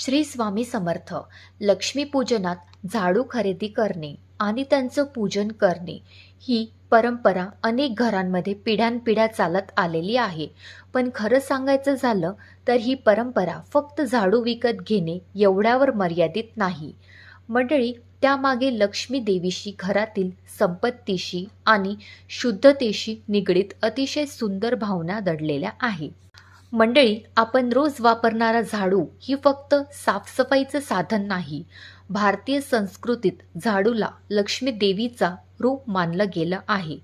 श्री स्वामी समर्थ. लक्ष्मीपूजनात झाडू खरेदी करणे आणि त्यांचं पूजन करणे ही परंपरा अनेक घरांमध्ये पिढ्यानपिढ्या चालत आलेली आहे. पण खरं सांगायचं झालं तर ही परंपरा फक्त झाडू विकत घेणे एवढ्यावर मर्यादित नाही. मंडळी त्यामागे लक्ष्मी देवीशी घरातील संपत्तीशी आणि शुद्धतेशी निगडीत अतिशय सुंदर भावना दडलेल्या आहे. मंडळी आपण रोज वापरणारा झाडू ही फक्त साफसफाईचं साधन नाही. भारतीय संस्कृतीत झाडूला लक्ष्मी देवीचा रूप मानलं गेलं आहे.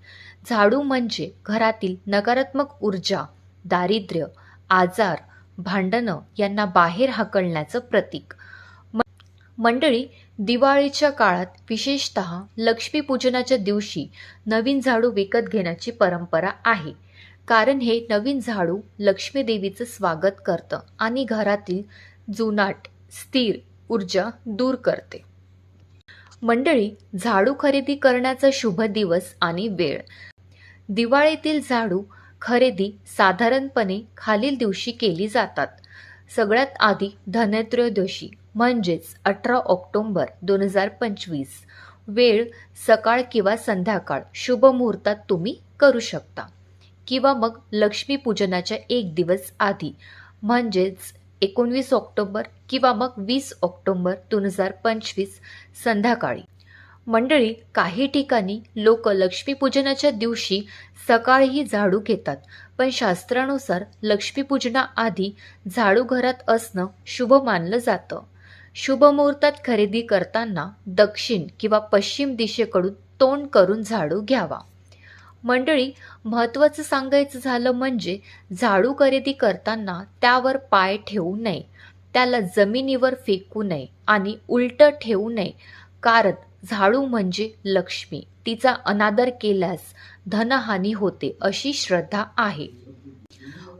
झाडू म्हणजे घरातील नकारात्मक ऊर्जा दारिद्र्य आजार भांडणं यांना बाहेर हाकलण्याचं प्रतीक. मंडळी दिवाळीच्या काळात विशेषत लक्ष्मीपूजनाच्या दिवशी नवीन झाडू विकत घेण्याची परंपरा आहे. कारण हे नवीन झाडू लक्ष्मी देवीचं स्वागत करतं आणि घरातील जुनाट स्थिर ऊर्जा दूर करते. मंडळी झाडू खरेदी करण्याचा शुभ दिवस आणि वेळ. दिवाळीतील झाडू खरेदी साधारणपणे खालील दिवशी केली जातात. सगळ्यात आधी धनत्रयोदशी म्हणजेच अठरा ऑक्टोंबर दोन हजार पंचवीस. वेळ सकाळ किंवा संध्याकाळ शुभ मुहूर्तात तुम्ही करू शकता. किंवा मग लक्ष्मीपूजनाच्या एक दिवस आधी म्हणजेच एकोणवीस ऑक्टोबर किंवा मग वीस ऑक्टोबर दोन हजार पंचवीस संध्याकाळी. मंडळी काही ठिकाणी लोक लक्ष्मीपूजनाच्या दिवशी सकाळीही झाडू घेतात पण शास्त्रानुसार लक्ष्मीपूजनाआधी झाडू घरात असणं शुभ मानलं जातं. शुभ मुहूर्तात खरेदी करताना दक्षिण किंवा पश्चिम दिशेकडून तोंड करून झाडू घ्यावा. मंडळी महत्त्वाचं सांगायचं झालं म्हणजे झाडू खरेदी करताना त्यावर पाय ठेवू नये. त्याला जमिनीवर फेकू नये आणि उलटं ठेवू नये. कारण झाडू म्हणजे लक्ष्मी. तिचा अनादर केल्यास धनहानी होते अशी श्रद्धा आहे.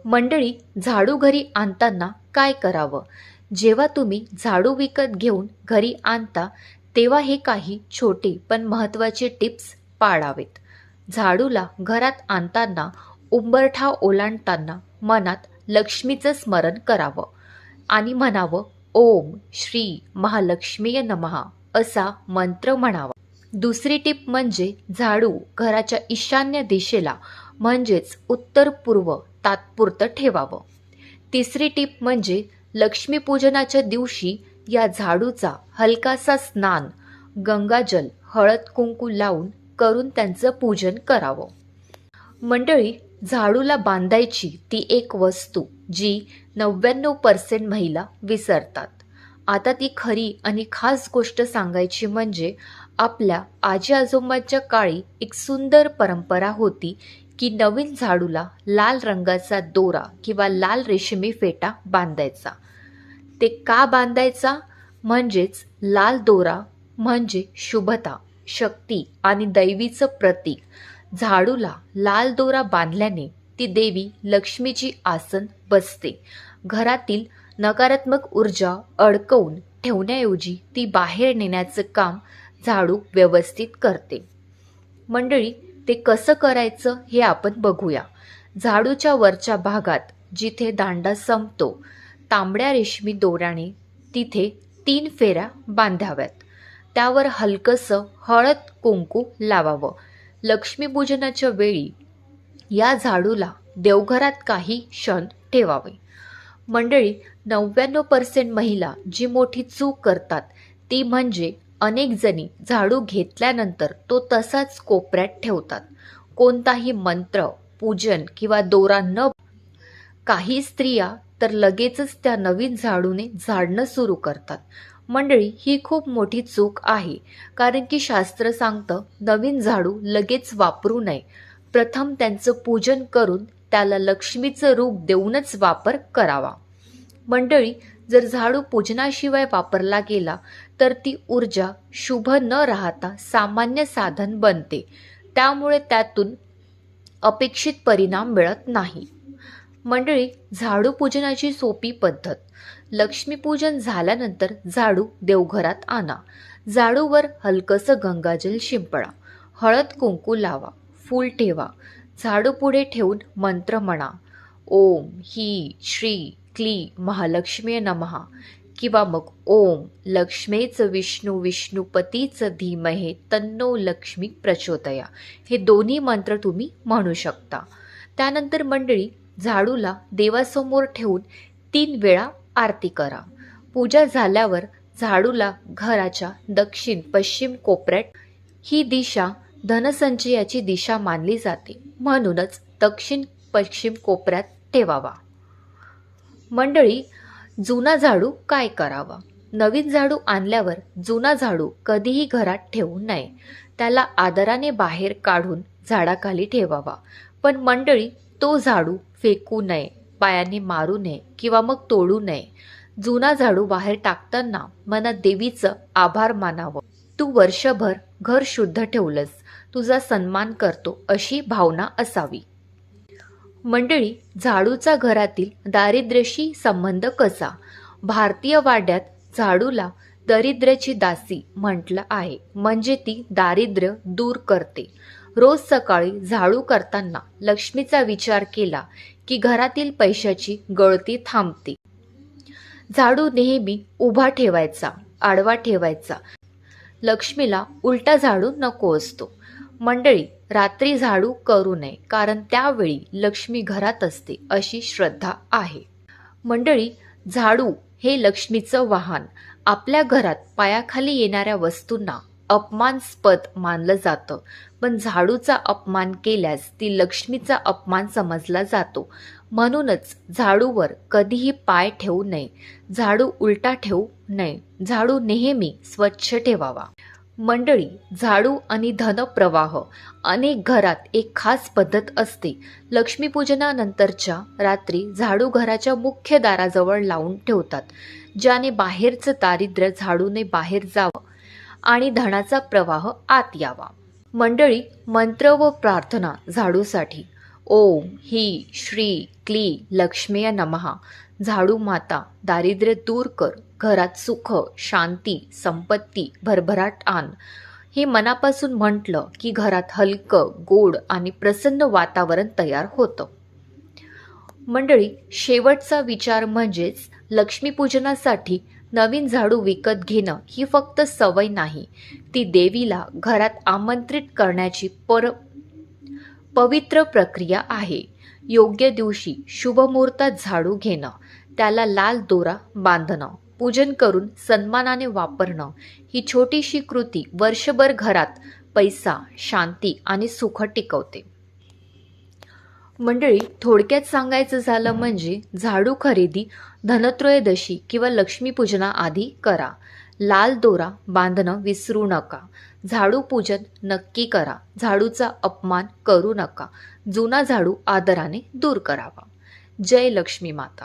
मंडळी झाडू घरी आणताना काय करावं? जेव्हा तुम्ही झाडू विकत घेऊन घरी आणता तेव्हा हे काही छोटे पण महत्त्वाचे टिप्स पाळावेत. झाडूला घरात आणताना उंबरठा ओलांडताना मनात लक्ष्मीचं स्मरण करावं आणि म्हणावं ओम श्री महालक्ष्मीय नमहा असा मंत्र म्हणावा. दुसरी टीप म्हणजे झाडू घराच्या ईशान्य दिशेला म्हणजेच उत्तर पूर्व तात्पुरतं ठेवावं. तिसरी टीप म्हणजे लक्ष्मीपूजनाच्या दिवशी या झाडूचा हलकासा स्नान गंगाजल हळद कुंकू लावून करून त्यांचं पूजन करावं. मंडळी झाडूला बांधायची ती एक वस्तू जी नव्याण्णव पर्सेंट महिला विसरतात. आता ती खरी आणि खास गोष्ट सांगायची म्हणजे आपल्या आजी आजोबांच्या काळी एक सुंदर परंपरा होती की नवीन झाडूला लाल रंगाचा दोरा किंवा लाल रेशमी फेटा बांधायचा. ते का बांधायचा? म्हणजेच लाल दोरा म्हणजे शुभता. शक्ती आणि दैवीचं प्रतीक. झाडूला लाल दोरा बांधल्याने ती देवी लक्ष्मीची आसन बसते. घरातील नकारात्मक ऊर्जा अडकवून ठेवण्याऐवजी ती बाहेर नेण्याचं काम झाडू व्यवस्थित करते. मंडळी ते कसं करायचं हे आपण बघूया. झाडूच्या वरच्या भागात जिथे दांडा संपतो तांबड्या रेशमी दोऱ्याने तिथे तीन फेऱ्या बांधाव्यात. त्यावर हलकंसं हळद कुंकू लावावं. लक्ष्मीपूजनाच्या वेळी या झाडूला देवघरात काही क्षण ठेवावे. मंडळी नव्याण्णव पर्सेंट महिला जी मोठी चूक करतात ती म्हणजे अनेक जणी झाडू घेतल्यानंतर तो तसाच कोपऱ्यात ठेवतात. कोणताही मंत्र पूजन किंवा दोरा न काही स्त्रिया तर लगेचच त्या नवीन झाडूने झाडणं सुरू करतात. मंडळी ही खूप मोठी चूक आहे. कारण की शास्त्र सांगतं नवीन झाडू लगेच वापरू नये. प्रथम त्यांचं पूजन करून त्याला लक्ष्मीचं रूप देऊनच वापर करावा. मंडळी जर झाडू पूजनाशिवाय वापरला गेला तर ती ऊर्जा शुभ न राहता सामान्य साधन बनते. त्यामुळे त्यातून अपेक्षित परिणाम मिळत नाही. मंडळी झाडू पूजनाची सोपी पद्धत. लक्ष्मीपूजन झाल्यानंतर झाडू देवघरात आणा. झाडूवर हलकंसं गंगाजल शिंपडा. हळद कुंकू लावा. फूल ठेवा. झाडू पुढे ठेवून मंत्र म्हणा. ओम ही श्री क्ली महालक्ष्मी नमहा. किंवा मग ओम लक्ष्मीच विष्णू विष्णुपतीच धीमहे तन्नो लक्ष्मी प्रचोदया. हे दोन्ही मंत्र तुम्ही म्हणू शकता. त्यानंतर मंडळी झाडूला देवासमोर ठेवून तीन वेळा आरती करा. पूजा झाल्यावर झाडूला घराच्या दक्षिण पश्चिम कोपऱ्यात ही दिशा धनसंचयाची दिशा मानली जाते. म्हणूनच दक्षिण पश्चिम कोपऱ्यात ठेवावा. मंडळी जुना झाडू काय करावा? नवीन झाडू आणल्यावर जुना झाडू कधीही घरात ठेवू नये. त्याला आदराने बाहेर काढून झाडाखाली ठेवावा. पण मंडळी तो झाडू फेकू नये. पायांनी मारू नये किंवा मग तोडू नये. जुना झाडू बाहेर टाकताना मनात देवीचं आभार मानावं. तू वर्षभर घर शुद्ध ठेवलंस. तुझा सन्मान करतो अशी भावना असावी. मंडळी झाडूचा घरातील दारिद्र्याशी संबंध कसा? भारतीय वाड्यात झाडूला दरिद्र्याची दासी म्हटलं आहे. म्हणजे ती दारिद्र्य दूर करते. रोज सकाळी झाडू करताना लक्ष्मीचा विचार केला की घरातील पैशाची गळती थांबते. झाडू नेहमी उभा ठेवायचा आडवा ठेवायचा. लक्ष्मीला उलटा झाडू नको असतो. मंडळी रात्री झाडू करू नये कारण त्यावेळी लक्ष्मी घरात असते अशी श्रद्धा आहे. मंडळी झाडू हे लक्ष्मीचं वाहन. आपल्या घरात पायाखाली येणाऱ्या वस्तूंना अपमानस्पद मानलं जातं. पण झाडूचा अपमान केल्यास ती लक्ष्मीचा अपमान समजला जातो. म्हणूनच झाडूवर कधीही पाय ठेवू नये. झाडू उलटा ठेवू नये. झाडू नेहमी स्वच्छ ठेवावा. मंडळी झाडू आणि धनप्रवाह अनेक घरात एक खास पद्धत असते. लक्ष्मीपूजनानंतरच्या रात्री झाडू घराच्या मुख्य दाराजवळ लावून ठेवतात ज्याने बाहेरचं दारिद्र्य झाडूने बाहेर जावं आणि धनाचा प्रवाह आत यावा. मंडळी मंत्र व प्रार्थना झाडूसाठी. ओम ही श्री क्ली लक्ष्मीय नमहा. झाडू माता दारिद्र्य दूर कर. घरात सुख शांती संपत्ती भरभराट आण. हे मनापासून म्हटलं की घरात हलकं गोड आणि प्रसन्न वातावरण तयार होतं. मंडळी शेवटचा विचार म्हणजेच लक्ष्मीपूजनासाठी नवीन झाडू विकत घेणं ही फक्त सवय नाही. ती देवीला घरात आमंत्रित करण्याची पर पवित्र प्रक्रिया आहे. योग्य दिवशी शुभमुहूर्तात झाडू घेणं त्याला लाल दोरा बांधणं पूजन करून सन्मानाने वापरणं ही छोटीशी कृती वर्षभर घरात पैसा शांती आणि सुख टिकवते. मंडळी थोडक्यात सांगायचं झालं म्हणजे झाडू खरेदी धनत्रयोदशी किंवा लक्ष्मीपूजनाआधी करा. लाल दोरा बांधणं विसरू नका. झाडू पूजन नक्की करा. झाडूचा अपमान करू नका. जुना झाडू आदराने दूर करावा. जय लक्ष्मी माता.